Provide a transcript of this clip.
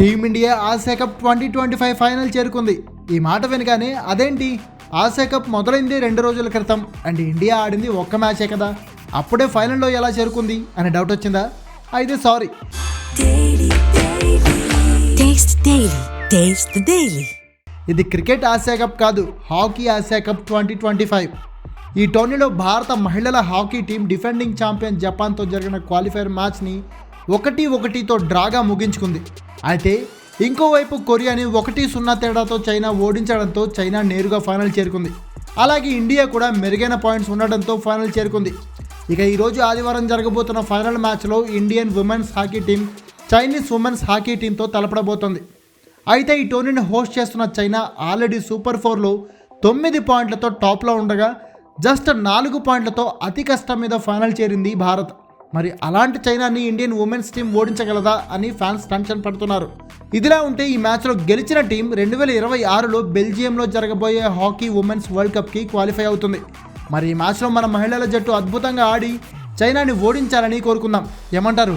Team India Asia cup twenty twenty five final చేరుకుంది. ఈ మాట వినగానే అదేంటి? ఆసియా కప్ మొదలైంది రెండు రోజుల క్రితం అండ్ ఇండియా ఆడింది ఒక్క మ్యాచే కదా? అప్పుడే ఫైనల్లో ఎలా చేరుకుంది? అనే డౌట్ వచ్చిందా? అయితే సారీ. ఇది క్రికెట్ ఆసియా కప్ కాదు hockey Asia cup twenty twenty five. ఈ టోర్నీలో భారత మహిళల హాకీ టీం డిఫెండింగ్ ఛాంపియన్ జపాన్తో జరిగిన క్వాలిఫైర్ మ్యాచ్ని ఒకటి ఒకటితో డ్రాగా ముగించుకుంది. అయితే ఇంకోవైపు కొరియాని ఒకటి సున్నా తేడాతో చైనా ఓడించడంతో చైనా నేరుగా ఫైనల్ చేరుకుంది. అలాగే ఇండియా కూడా మెరుగైన పాయింట్స్ ఉండడంతో ఫైనల్ చేరుకుంది. ఇక ఈరోజు ఆదివారం జరగబోతున్న ఫైనల్ మ్యాచ్లో Indian women's hockey team Chinese women's hockey టీంతో తలపడబోతోంది. అయితే ఈ టోర్నీని హోస్ట్ చేస్తున్న చైనా ఆల్రెడీ సూపర్ ఫోర్లో తొమ్మిది పాయింట్లతో టాప్లో ఉండగా జస్ట్ నాలుగు పాయింట్లతో అతి కష్టం మీద ఫైనల్ చేరింది భారత్. మరి అలాంటి చైనాని ఇండియన్ ఉమెన్స్ టీం ఓడించగలదా అని ఫ్యాన్స్ టెన్షన్ పడుతున్నారు. ఇదిలా ఉంటే ఈ మ్యాచ్లో గెలిచిన టీం రెండు వేల ఇరవై ఆరులో బెల్జియంలో జరగబోయే హాకీ ఉమెన్స్ వరల్డ్ కప్కి క్వాలిఫై అవుతుంది. మరి ఈ మ్యాచ్లో మన మహిళల జట్టు అద్భుతంగా ఆడి చైనాని ఓడించాలని కోరుకుందాం. ఏమంటారు?